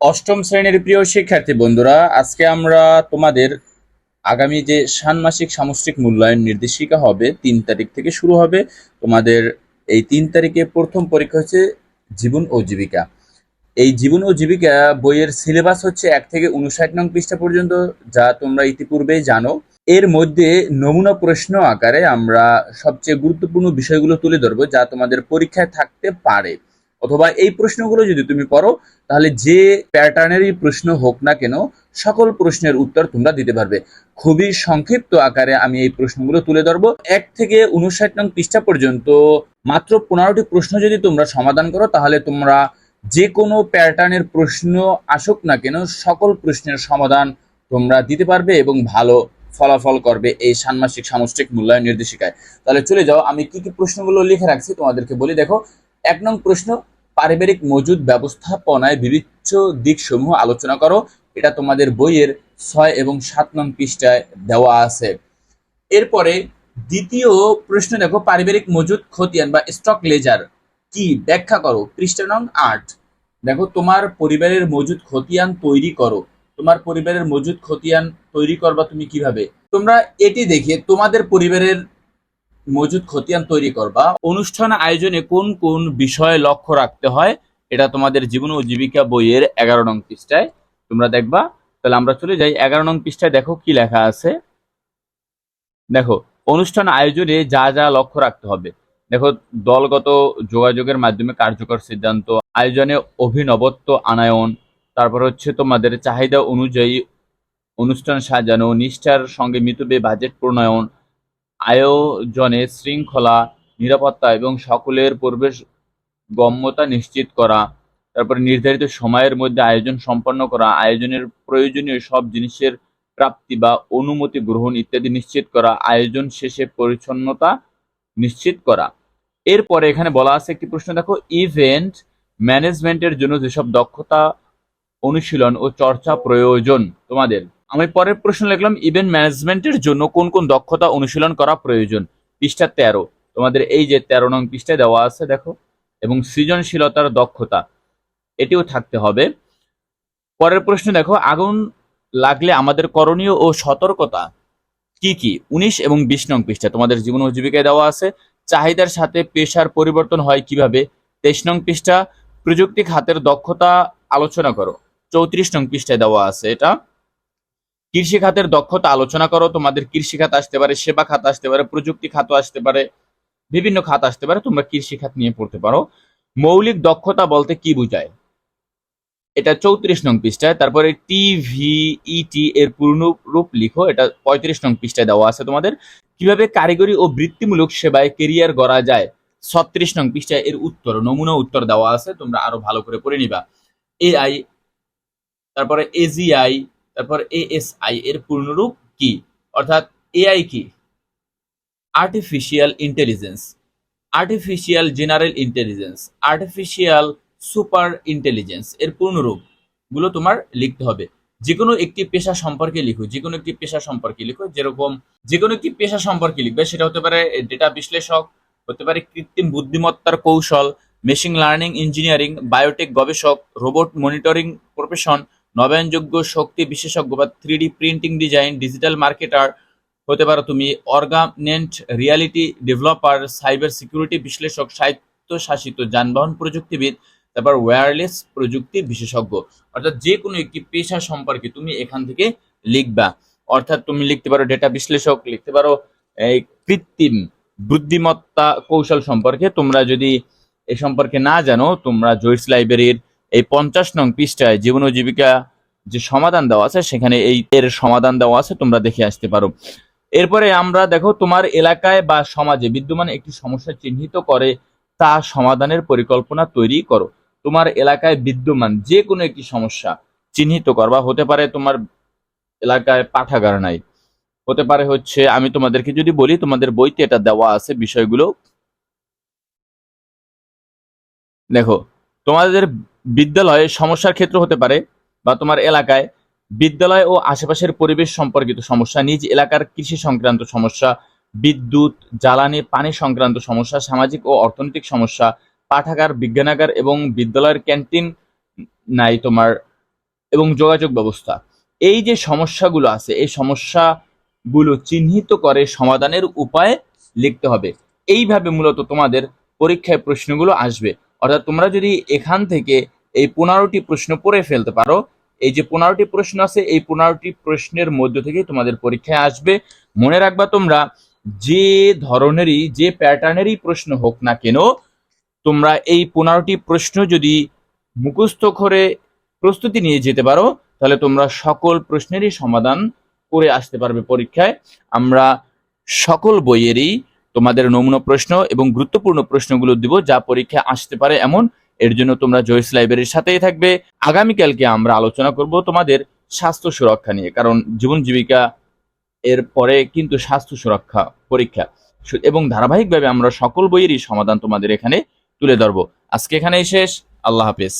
অষ্টম শ্রেণির প্রিয় শিক্ষার্থী বন্ধুরা, আজকে আমরা তোমাদের আগামী যে ষান্মাসিক সামষ্টিক মূল্যায়ন নির্দেশিকা হবে, তিন তারিখ থেকে শুরু হবে। তোমাদের এই তিন তারিখে প্রথম পরীক্ষা হচ্ছে জীবন ও জীবিকা। এই জীবন ও জীবিকা বইয়ের সিলেবাস হচ্ছে এক থেকে উনষাট নং পৃষ্ঠা পর্যন্ত, যা তোমরা ইতিপূর্বেই জানো। এর মধ্যে নমুনা প্রশ্ন আকারে আমরা সবচেয়ে গুরুত্বপূর্ণ বিষয়গুলো তুলে ধরবো, যা তোমাদের পরীক্ষায় থাকতে পারে। অথবা এই প্রশ্নগুলো যদি তুমি পড়ো, তাহলে যে প্যাটার্নেরই প্রশ্ন হোক না কেন, সকল প্রশ্নের উত্তর তোমরা দিতে পারবে। খুবই সংক্ষিপ্ত আকারে আমি এই প্রশ্নগুলো তুলে ধরবো। এক থেকে উনষাট নং পৃষ্ঠা পর্যন্ত মাত্র পনেরোটি প্রশ্ন যদি তোমরা সমাধান করো, তাহলে তোমরা যে কোনো প্যাটার্নের প্রশ্ন আসুক না কেন, সকল প্রশ্নের সমাধান তোমরা দিতে পারবে এবং ভালো ফলাফল করবে এই ষান্মাসিক সামষ্টিক মূল্যায়ন নির্দেশিকায়। তাহলে চলে যাও, আমি কি কি প্রশ্নগুলো লিখে রাখছি তোমাদেরকে বলি। দেখো এক নং প্রশ্ন, পারিবারিক মজুদ ব্যবস্থাপনায় বিবিচ্ছ দিকসমূহ আলোচনা করো। এটা তোমাদের বইয়ের ছয় এবং সাত নং পৃষ্ঠায় দেওয়া আছে। এরপরে দ্বিতীয় প্রশ্ন দেখো, পারিবারিক মজুদ, খতিয়ান বা স্টক লেজার কি? ব্যাখ্যা করো। পৃষ্ঠা নং আট। দেখো, তোমার পরিবারের মজুদ খতিয়ান তৈরি করো। তোমার পরিবারের মজুদ খতিয়ান তৈরি করবা তুমি কীভাবে? তোমরা এটি দেখে তোমাদের পরিবারের মজুদ খতিয়ান তৈরি করবা। অনুষ্ঠান আয়োজনে কোন কোন বিষয়ে লক্ষ্য রাখতে হয়, এটা তোমাদের জীবন ও জীবিকা বইয়ের এগারো নং পৃষ্ঠায় তোমরা দেখবা। তাহলে আমরা চলে যাই এগারো নং পৃষ্ঠায়, দেখো কি লেখা আছে। দেখো, অনুষ্ঠান আয়োজনে যা যা লক্ষ্য রাখতে হবে। দেখো, দলগত যোগাযোগের মাধ্যমে কার্যকর সিদ্ধান্ত, আয়োজনে অভিনবত্ব, আনায়ন, তারপর হচ্ছে তোমাদের চাহিদা অনুযায়ী অনুষ্ঠান সাজানো, নিষ্ঠার সঙ্গে মিতব্যয়ী, বাজেট প্রণয়ন আয়োজনে শৃঙ্খলা, নিরাপত্তা এবং সকলের প্রবেশ গম্যতা নিশ্চিত করা, তারপরে নির্ধারিত সময়ের মধ্যে আয়োজন সম্পন্ন করা, আয়োজনের প্রয়োজনীয় সব জিনিসের প্রাপ্তি বা অনুমতি গ্রহণ ইত্যাদি নিশ্চিত করা, আয়োজন শেষে পরিচ্ছন্নতা নিশ্চিত করা। এরপরে এখানে বলা আছে একটি প্রশ্ন, দেখো, ইভেন্ট ম্যানেজমেন্টের জন্য যেসব দক্ষতা অনুশীলন ও চর্চা প্রয়োজন তোমাদের। আমি পরের প্রশ্ন লিখলাম ইভেন্ট ম্যানেজমেন্টের জন্য কোন কোন দক্ষতা অনুশীলন করা প্রয়োজন? পৃষ্ঠা তেরো। তোমাদের এই যে তেরো নং পৃষ্ঠায় দেওয়া আছে, দেখো, এবং সৃজনশীলতার দক্ষতা, এটিও থাকতে হবে। পরের প্রশ্ন দেখো, আগুন লাগলে আমাদের করণীয় ও সতর্কতা কি কি? উনিশ এবং বিশ নং পৃষ্ঠা, তোমাদের জীবন ও জীবিকায় দেওয়া আছে। চাহিদার সাথে পেশার পরিবর্তন হয় কীভাবে? তেইশ নং পৃষ্ঠা প্রযুক্তি খাতের দক্ষতা আলোচনা করো। চৌত্রিশ নং পৃষ্ঠায় দেওয়া আছে এটা। কৃষি খাতের দক্ষতা আলোচনা করো, তোমাদের কৃষি খাত আসতে পারে, সেবা খাত আসতে পারে, প্রযুক্তি খাত আসতে পারে, বিভিন্ন খাত আসতে পারে, তোমরা কৃষি খাত নিয়ে পড়তে পারো। মৌলিক দক্ষতা বলতে কি বোঝায়? এটা চৌত্রিশ নং পৃষ্ঠায়, তারপরে টিভিইটি এর পূর্ণ রূপ লিখো, এটা পঁয়ত্রিশ নং পৃষ্ঠায় দেওয়া আছে তোমাদের। কীভাবে কারিগরি ও বৃত্তিমূলক সেবায় কেরিয়ার গড়া যায়? ছত্রিশ নং পৃষ্ঠায় এর উত্তর, নমুনা উত্তর দেওয়া আছে, তোমরা আরও ভালো করে পড়ে নিবা। এআই, তারপরে এজিআই তারপর এএসআই এর পূর্ণরূপ কি? অর্থাৎ এআই কি? Artificial intelligence artificial general intelligence artificial super intelligence এর পূর্ণরূপগুলো তোমার লিখতে হবে। যে কোনো একটি পেশা সম্পর্কে লিখো যে কোনো একটি পেশা সম্পর্কে লিখো, যেরকম যে কোনো একটি পেশা সম্পর্কে লিখবে, সেটা হতে পারে ডেটা বিশ্লেষক, হতে পারে কৃত্রিম বুদ্ধিমত্তার কৌশল মেশিন লার্নিং ইঞ্জিনিয়ারিং বায়োটেক গবেষক রোবট মনিটরিং প্রফেশন নবায়নযোগ্য শক্তি বিশেষজ্ঞ বা three printing design, digital marketer হতে পারো তুমি, augmented reality developer, cyber security বিশ্লেষক, স্বায়ত্তশাসিত যানবাহন প্রযুক্তিবিদ, তারপর ওয়্যারলেস প্রযুক্তি বিশেষজ্ঞ। অর্থাৎ যে কোনো একটি পেশা সম্পর্কে তুমি এখান থেকে লিখবা। অর্থাৎ তুমি লিখতে পারো ডেটা বিশ্লেষক, লিখতে পারো এই কৃত্রিম বুদ্ধিমত্তা কৌশল সম্পর্কে। তোমরা যদি এ সম্পর্কে না জানো, তোমরা জয়স লাইব্রেরির এই পঞ্চাশ নং পৃষ্ঠায় জীবন ও জীবিকা যে সমাধান দেওয়া আছে, সেখানে এই এর সমাধান দেওয়া আছে, তোমরা দেখে আসতে পারো। এরপরে আমরা দেখো, তোমার এলাকায় বা সমাজে বিদ্যমান একটি সমস্যা চিহ্নিত করে, তা সমাধানের পরিকল্পনা তৈরি করো। তোমার এলাকায় বিদ্যমান যে কোনো একটি সমস্যা চিহ্নিত করবা হতে পারে তোমার এলাকায় পাঠাগার নাই। হতে পারে হচ্ছে, আমি তোমাদেরকে যদি বলি, তোমাদের বইতে এটা দেওয়া আছে বিষয়গুলো। দেখো, তোমাদের বিদ্যালয়ে সমস্যার ক্ষেত্র হতে পারে বা তোমার এলাকায় বিদ্যালয় ও আশেপাশের পরিবেশ সম্পর্কিত সমস্যা, নিজ এলাকার কৃষি সংক্রান্ত সমস্যা, বিদ্যুৎ, জ্বালানি, পানি সংক্রান্ত সমস্যা, সামাজিক ও অর্থনৈতিক সমস্যা, পাঠাগার, বিজ্ঞানাগার এবং বিদ্যালয়ের ক্যান্টিন নাই তোমার এবং যোগাযোগ ব্যবস্থা। এই যে সমস্যাগুলো আছে, এই সমস্যাগুলো চিহ্নিত করে সমাধানের উপায় লিখতে হবে। এইভাবে মূলত তোমাদের পরীক্ষায় প্রশ্নগুলো আসবে। অর্থাৎ তোমরা যদি এখান থেকে এই পনেরোটি প্রশ্ন পড়ে ফেলতে পারো। এই যে পনেরোটি প্রশ্ন আছে, এই পনেরোটি প্রশ্নের মধ্য থেকে তোমাদের পরীক্ষায় আসবে। মনে রাখবা তোমরা, যে ধরনেরই, যে প্যাটার্নেরই প্রশ্ন হোক না কেন, তোমরা এই পনেরোটি প্রশ্ন যদি মুখস্থ করে প্রস্তুতি নিয়ে যেতে পারো, তাহলে তোমরা সকল প্রশ্নেরই সমাধান করে আসতে পারবে পরীক্ষায়। আমরা সকল বইয়েরই তোমাদের নমুনা প্রশ্ন এবং গুরুত্বপূর্ণ প্রশ্নগুলো দিব, যা পরীক্ষায় আসতে পারে এমন এর জন্য তোমরা জয়েস লাইব্রেরির সাথেই থাকবে। আগামীকালকে আমরা আলোচনা করব তোমাদের স্বাস্থ্য সুরক্ষা নিয়ে, কারণ জীবন জীবিকা এর পরে কিন্তু স্বাস্থ্য সুরক্ষা পরীক্ষা। এবং ধারাবাহিকভাবে আমরা সকল বইয়েরই সমাধান তোমাদের এখানে তুলে ধরবো। আজকে এখানেই শেষ। আল্লাহ হাফেজ।